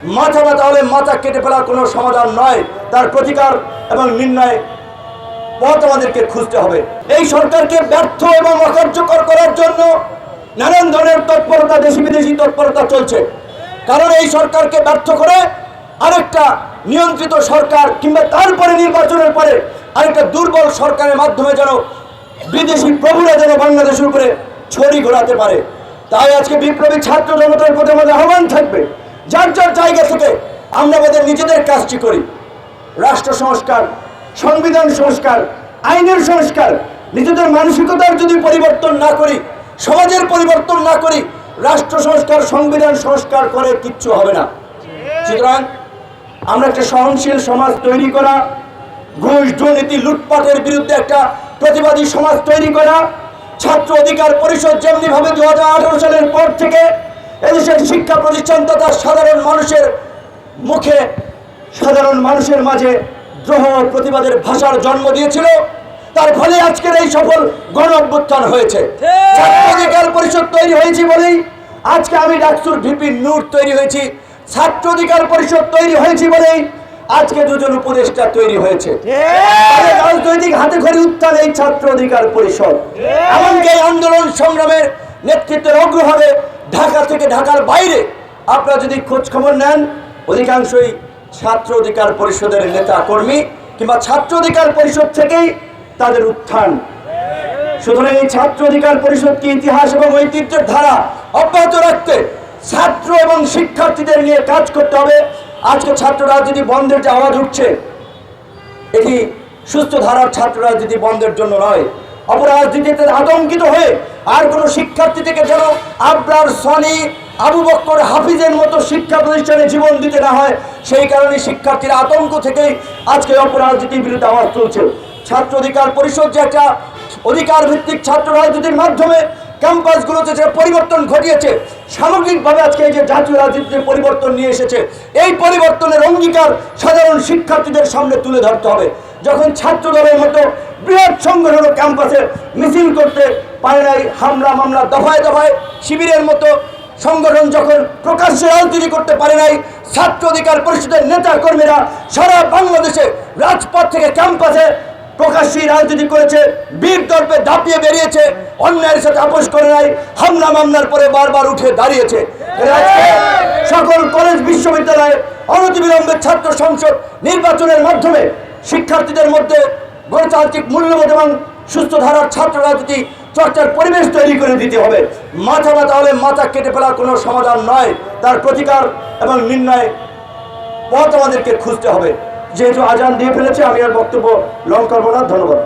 মাথা ব্যথা হলে মাথা কেটে ফেলার কোনো সমাধান নয়। তার প্রতিকার এবং নির্ণয় পথ আমাদেরকে খুঁজতে হবে। এই সরকারকে ব্যর্থ এবং অকার্যকর করার জন্য নানান ধরনের তৎপরতা, দেশি বিদেশি তৎপরতা চলছে। কারণ এই সরকারকে ব্যর্থ করে আরেকটা নিয়ন্ত্রিত সরকার কিংবা তারপরে নির্বাচনের পরে আরেকটা দুর্বল সরকারের মাধ্যমে যেন বিদেশি প্রভুরা যেন বাংলাদেশের উপরে ছড়ি ঘোরাতে পারে। তাই আজকে বিপ্লবী ছাত্র জনতার প্রতি আমাদের আহ্বান থাকবে যার যার জায়গা থেকে আমরা আমাদের নিজেদের কাজটি করি। রাষ্ট্র সংস্কার, সংবিধান সংস্কার, আইনের সংস্কার, নিজেদের মানসিকতার যদি পরিবর্তন না করি, সমাজের পরিবর্তন না করি, রাষ্ট্র সংস্কার, সংবিধান সংস্কার করে কিচ্ছু হবে না। সুতরাং আমরা একটা সহনশীল সমাজ তৈরি করা, ঘুষ, দুর্নীতি, লুটপাটের বিরুদ্ধে একটা প্রতিবাদী সমাজ তৈরি করা, ছাত্র অধিকার পরিষদ যেমনি ভাবে দু সালের পর থেকে এদেশের শিক্ষা প্রতিষ্ঠান তথা সাধারণ মানুষের মুখে সাধারণ মানুষের মাঝে দ্রোহ প্রতিবাদের ভাষার জন্ম দিয়েছিল। তার ফলে আজকের এই সফল গণ অভ্যুত্থান হয়েছে ছাত্রাধিকার পরিষদ তৈরি হয়েছে বলেই আজকে আমি ডাকসুর ভিপি নূর তৈরি হয়েছি। ছাত্র অধিকার পরিষদ তৈরি হয়েছে বলেই আজকে দুজন উপদেষ্টা তৈরি হয়েছে। রাজনৈতিক হাতে খড়ি উত্থান এই ছাত্র অধিকার পরিষদ এমনকি আন্দোলন সংগ্রামের নেতৃত্বের অগ্রভাগে ঢাকা থেকে ঢাকার বাইরে আপনারা যদি খোঁজ খবর নেন, অধিকাংশই ছাত্র অধিকার পরিষদের নেতা কর্মী কিংবা ছাত্র অধিকার পরিষদ থেকেই তাদের উত্থান। সুতরাং এই ছাত্র অধিকার পরিষদকে ইতিহাস এবং ঐতিহ্যের ধারা অব্যাহত রাখতে ছাত্র এবং শিক্ষার্থীদের নিয়ে কাজ করতে হবে। আজকে ছাত্র রাজনীতি বন্ধের যে আওয়াজ উঠছে, এটি সুস্থ ধারার ছাত্র রাজনীতি বন্ধের জন্য নয়। অপরাজনীতিতে আতঙ্কিত হয়ে আর কোনো শিক্ষার্থী থেকে যেন আবরার সনি আবু বক্কর হাফিজের মতো শিক্ষা প্রতিষ্ঠানে জীবন দিতে না হয়, সেই কারণে শিক্ষার্থীরা আতঙ্ক থেকেই আজকে অপরাজনীতির বিরুদ্ধে আওয়াজ তুলছে। ছাত্র অধিকার পরিষদ যে একটা অধিকার ভিত্তিক ছাত্র রাজনীতির মাধ্যমে ক্যাম্পাসগুলোতে যে পরিবর্তন ঘটিয়েছে, সামগ্রিকভাবে আজকে এই যে জাতীয় রাজনীতিতে পরিবর্তন নিয়ে এসেছে, এই পরিবর্তনের অঙ্গীকার সাধারণ শিক্ষার্থীদের সামনে তুলে ধরতে হবে। যখন ছাত্র দলের মতো বৃহৎ সংগঠন ক্যাম্পাসে মিছিল করতে পারে নাই হামলা, মামলা, দফায় দফায় শিবিরের মতো সংগঠন যখন প্রকাশ্যে রাজনীতি করতে পারে নাই, ছাত্র অধিকার পরিষদের নেতা কর্মীরা সারা বাংলাদেশে রাজপথ থেকে ক্যাম্পাসে প্রকাশ্যে রাজনীতি করেছে, বীর দর্পে দাপিয়ে বেরিয়েছে, অন্যায়ের সাথে আপোষ করে নাই, হামলা, মামলার পরে বারবার উঠে দাঁড়িয়েছে। সকল কলেজ, বিশ্ববিদ্যালয়ে অনতিবিলম্বে ছাত্র সংসদ নির্বাচনের মাধ্যমে শিক্ষার্থীদের মধ্যে গণতান্ত্রিক মূল্যবোধ এবং সুস্থ ধারার ছাত্র রাজনীতি চর্চার পরিবেশ তৈরি করে দিতে হবে। মাথা ব্যথা হলে মাথা কেটে ফেলার কোনো সমাধান নয়। তার প্রতিকার এবং নির্ণয় পথ আমাদেরকে খুঁজতে হবে। যেহেতু আজান দিয়ে ফেলেছে, আমি আর বক্তব্য লং করব না। ধন্যবাদ।